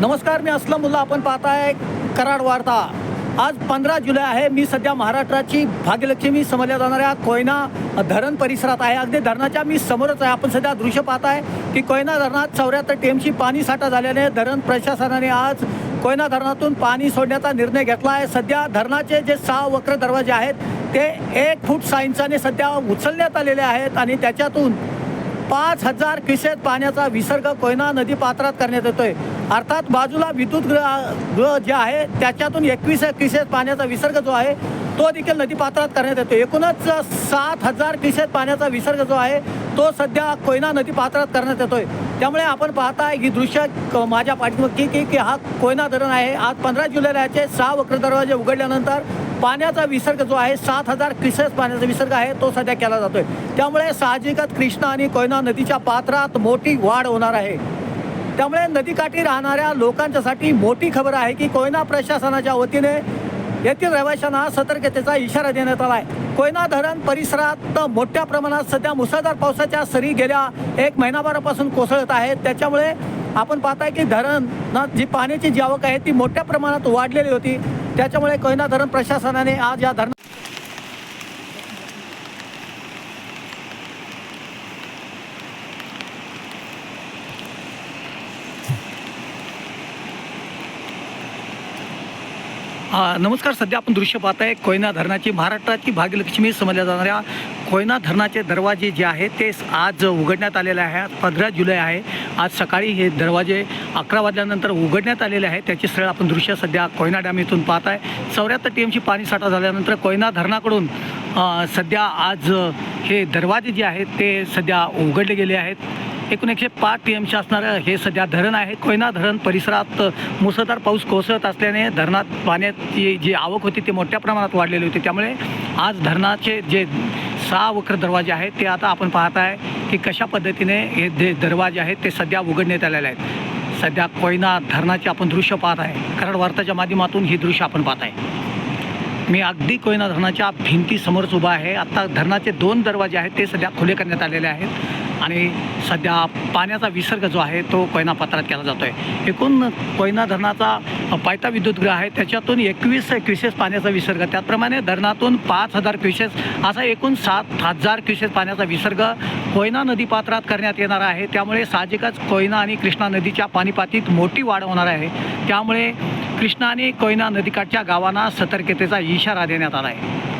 नमस्कार मी असलम मुल्ला. आपण पाहताय कराड वार्ता. आज पंधरा जुलै आहे. मी सध्या महाराष्ट्राची भाग्यलक्ष्मी समजल्या जाणाऱ्या कोयना धरण परिसरात आहे. अगदी धरणाच्या मी समोरच आहे. आपण सध्या दृश्य पाहताय की कोयना धरणात चौऱ्याहत्तर टीएमची पाणी साठा झाल्याने धरण प्रशासनाने आज कोयना धरणातून पाणी सोडण्याचा निर्णय घेतला आहे. सध्या धरणाचे जे सहा वक्र दरवाजे आहेत ते एक फूट सहा इंचाने सध्या उचलण्यात आलेले आहेत आणि त्याच्यातून पाच हजार क्युसेक पाण्याचा विसर्ग कोयना नदी पात्रात करण्यात येतोय. अर्थात बाजूला विद्युत गृह ग्रह जे आहे त्याच्यातून एकवीस क्युसेक पाण्याचा विसर्ग जो आहे तो देखील नदी पात्रात करण्यात येतो. एकूणच सात हजार क्युसेक पाण्याचा विसर्ग जो आहे तो सध्या कोयना नदी पात्रात करण्यात येतोय. त्यामुळे आपण पाहताय ही दृश्य क- माझ्या पाठीमाग की की की हा कोयना धरण आहे. आज पंधरा जुलैला याचे सहा वक्र दरवाजे उघडल्यानंतर पाण्याचा विसर्ग जो आहे सात हजार क्रिसेस पाण्याचा विसर्ग आहे तो सध्या केला जातोय. त्यामुळे साहजिकच कृष्णा आणि कोयना नदीच्या पात्रात मोठी वाढ होणार आहे. त्यामुळे नदीकाठी राहणाऱ्या लोकांच्यासाठी मोठी खबर आहे की कोयना प्रशासनाच्या वतीने येथील रहिवाशांना सतर्कतेचा इशारा देण्यात आला आहे कोयना धरण परिसरात मोठ्या प्रमाणात सध्या मुसळधार पावसाच्या सरी गेल्या एक महिनाभरापासून कोसळत आहेत. त्याच्यामुळे आपण पाहताय की धरणात जी पाण्याची जी आवक आहे ती मोठ्या प्रमाणात वाढलेली होती. त्याच्यामुळे कोयना धरण प्रशासनाने आज या धरण नमस्कार सध्या आपण दृश्य पाहताय कोयना धरणाची. महाराष्ट्राची भाग्यलक्ष्मी समजल्या जाणाऱ्या कोयना धरणाचे दरवाजे जे आहेत ते आज उघडण्यात आलेले आहे. पंधरा जुलै आहे. आज सकाळी हे दरवाजे अकरा वाजल्यानंतर उघडण्यात आलेले आहे. त्याचे स्थळ आपण दृश्य सध्या कोयना डॅम इथून पाहत आहे चौऱ्याहत्तर टी एमची पाणी साठा झाल्यानंतर कोयना धरणाकडून सध्या आज हे दरवाजे जे आहेत ते सध्या उघडले गेले आहेत. एकूण एकशे पाच टी एमचे असणारं हे सध्या धरण आहे. कोयना धरण परिसरात मुसळधार पाऊस कोसळत असल्याने धरणात पाण्याची जी आवक होती ती मोठ्या प्रमाणात वाढलेली होती. त्यामुळे आज धरणाचे जे सहा वक्र दरवाजे आहेत ते आता आपण पाहत आहे की कशा पद्धतीने हे जे दरवाजे आहेत ते सध्या उघडण्यात आलेले आहेत. सध्या कोयना धरणाचे आपण दृश्य पाहत आहे. कराड वार्ताच्या माध्यमातून ही दृश्य आपण पाहत आहे. मी अगदी कोयना धरणाच्या भिंतीसमोरच उभा आहे. आत्ता धरणाचे दोन दरवाजे आहेत ते सध्या खुले करण्यात आलेले आहेत. आणि सध्या पाण्याचा विसर्ग जो आहे तो कोयना पात्रात केला जातो आहे एकूण कोयना धरणाचा पायता विद्युतगृह आहे त्याच्यातून एकवीस क्युसेस पाण्याचा विसर्ग त्याचप्रमाणे धरणातून पाच हजार क्युसेस असा एकूण सात हजार क्युसेस पाण्याचा विसर्ग कोयना नदी पात्रात करण्यात येणार आहे. त्यामुळे साहजिकच कोयना आणि कृष्णा नदीच्या पाणीपातीत मोठी वाढ होणार आहे. त्यामुळे कृष्णा आणि कोयना नदीकाठच्या गावांना सतर्कतेचा इशारा देण्यात आला आहे.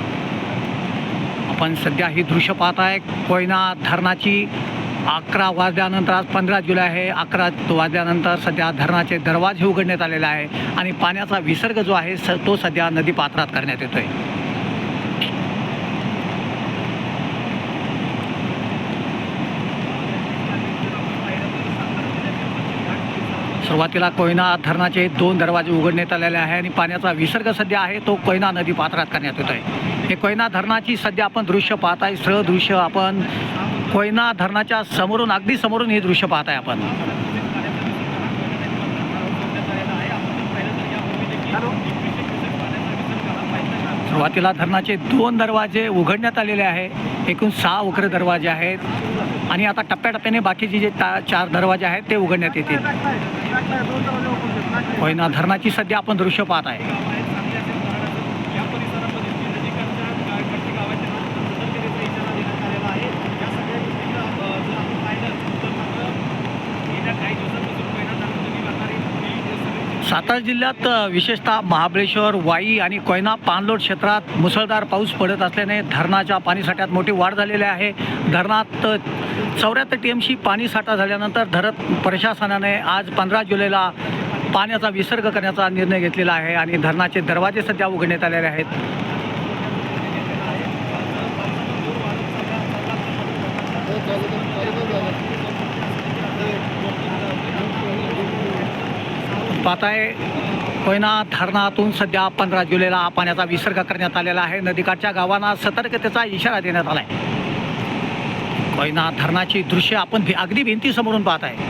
आपण सध्या ही दृश्य पाहत आहे कोयना धरणाची अकरा वाजल्यानंतर आज पंधरा जुलै आहे. अकरा वाजल्यानंतर सध्या धरणाचे दरवाजे उघडण्यात आलेले आहे आणि पाण्याचा विसर्ग जो आहे स तो सध्या नदी पात्रात करण्यात येतो आहे सुरुवातीला कोयना धरणाचे दोन दरवाजे उघडण्यात आलेले आहे आणि पाण्याचा विसर्ग सध्या आहे तो कोयना नदी पात्रात करण्यात येतो आहे हे कोयना धरणाची सध्या आपण दृश्य पाहत आहे सरळ दृश्य आपण कोयना धरणाच्या समोरून अगदी समोरून हे दृश्य पाहत आहे आपण. सुरुवातीला धरणाचे दोन दरवाजे उघडण्यात आलेले आहे. एकूण सहा वक्र दरवाजे आहेत. आणि आता टप्प्याटप्प्याने बाकीचे जे ता चार दरवाजे आहेत ते उघडण्यात येतील. कोयना धरणाची सध्या आपण दृश्य पाहत आहे. सातारा जिल्ह्यात विशेषतः महाबळेश्वर वाई आणि कोयना पाणलोट क्षेत्रात मुसळधार पाऊस पडत असल्याने धरणाच्या पाणीसाठ्यात मोठी वाढ झालेली आहे. धरणात चौऱ्याहत्तर टी एमशी पाणीसाठा झाल्यानंतर धरण प्रशासनाने आज पंधरा जुलैला पाण्याचा विसर्ग करण्याचा निर्णय घेतलेला आहे आणि धरणाचे दरवाजे सध्या उघडण्यात आलेले आहेत. पाहताय कोयना धरणातून सध्या पंधरा जुलैला पाण्याचा विसर्ग करण्यात आलेला आहे. नदीकाठच्या गावांना सतर्कतेचा इशारा देण्यात आला आहे कोयना धरणाची दृश्य आपण भी- अगदी भिंतीसमोरून पाहत आहे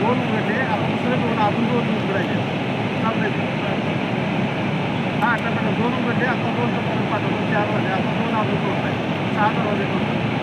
दोन उघडले आता दुसरे दोन अजून दोन उघडायचे चाललंय ते. हा टमाटर दोन उघडले आता दोन परत पाठवतो चार वाजले आता दोन अजून आहे सहा दरवाजे करून